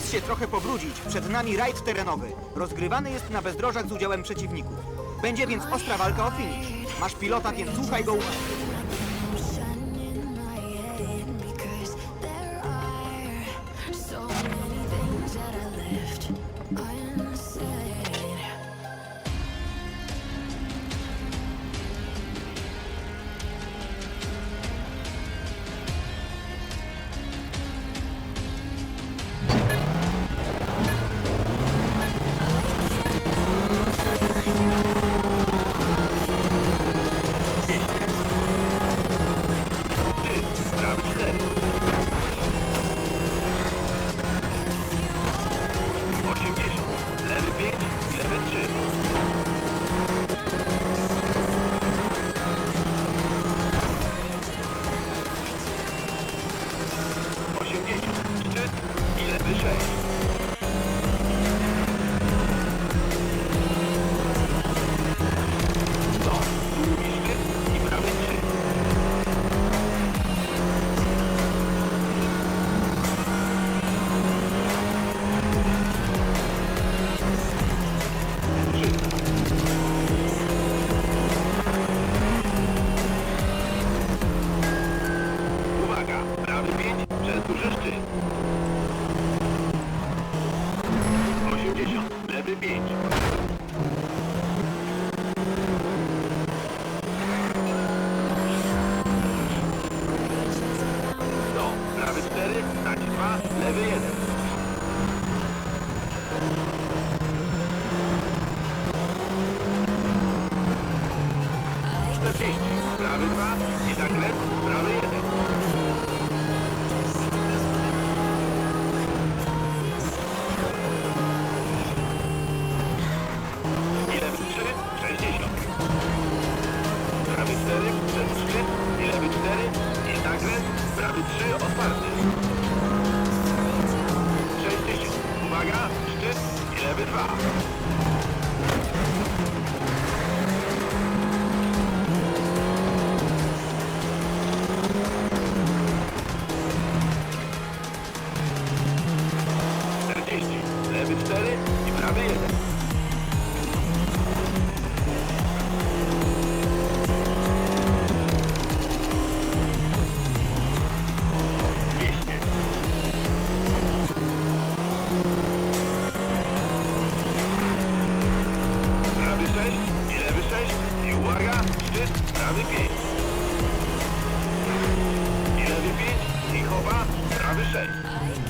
Czas się trochę pobrudzić. Przed nami rajd terenowy. Rozgrywany jest na bezdrożach z udziałem przeciwników. Będzie więc ostra walka o finish. Masz pilota, więc słuchaj go uważnie. Prawy 3, otwarty. 60. Uwaga, szczyt, i lewy 2. Czterdzieści. Lewy 4 i prawy 1. Prawy